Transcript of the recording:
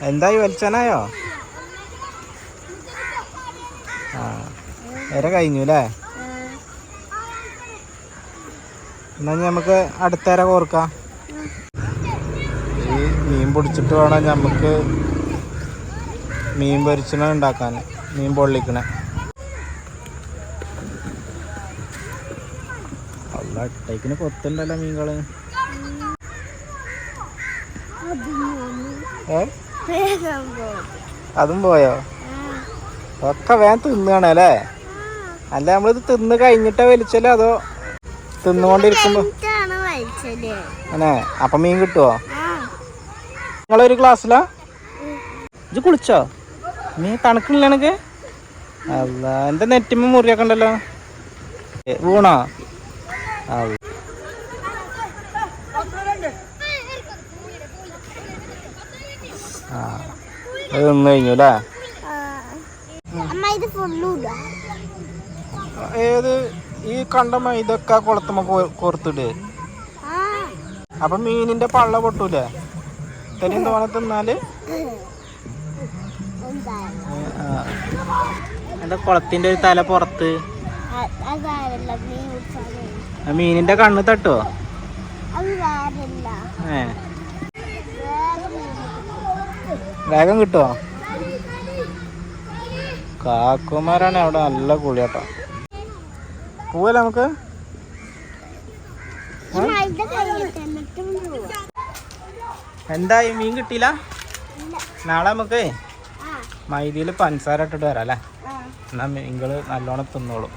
എന്തായി വലിച്ചാനായോ ആ വരെ കഴിഞ്ഞു അല്ലേ എന്നാ നമുക്ക് അടുത്തേരെ കോർക്കാം. ഈ മീൻ പിടിച്ചിട്ട് വേണം നമുക്ക് മീൻ പൊരിച്ചണ ഉണ്ടാക്കാൻ മീൻ പൊള്ളിക്കണേ. അല്ല ഇട്ടേക്കിന് കൊത്തുണ്ടല്ലോ മീൻകൾ. ഏ? അതും പോയോ? ഒക്കെ വേഗം തിന്നുകയാണ് അല്ലേ അല്ല നമ്മളിത് തിന്ന് കഴിഞ്ഞിട്ടാ വലിച്ചല്ലേ അതോ തിന്നുകൊണ്ടിരിക്കുമ്പോ? അങ്ങനെ അപ്പൊ മീൻ കിട്ടുവോ? നിങ്ങളൊരു ക്ലാസ്സിലാ ഇത് കുളിച്ചോ? നീ തണുക്കണില്ല എനിക്ക് അല്ല എന്റെ നെറ്റിമ്മ മുറിയൊക്കെ ഉണ്ടല്ലോ? വീണോ. ആ അത് നിന്ന് കഴിഞ്ഞു അല്ലേ അമ്മ ഇത് ഫുള്ളൂടാ ഏത് ഈ കണ്ട മൈദൊക്കെ കുളത്തുമ്പോ കോർത്തിട്? ആ. അപ്പൊ മീനിന്റെ പള്ള പൊട്ടൂലേ? ഇത്രയും തോനെ തിന്നാൽ? എന്താ? കുളത്തിന്റെ ഒരു തല പുറത്ത്? മീനിന്റെ കണ്ണ് തട്ടോ ഏ വേറെ മീൻ വേഗം കിട്ടുമോ കാക്കുമാരാണ് അവിടെ നല്ല കുളിയാട്ടോ. പോവല്ലേ നമുക്ക്? എന്തായി? മീൻ കിട്ടിയില്ല? നാളെ നമുക്ക് മൈദിയിൽ പഞ്ചസാര ഇട്ടിട്ട് വരാം അല്ലേ? എന്നാൽ എന്നാ മീൻകൾ നല്ലോണം തിന്നോളും.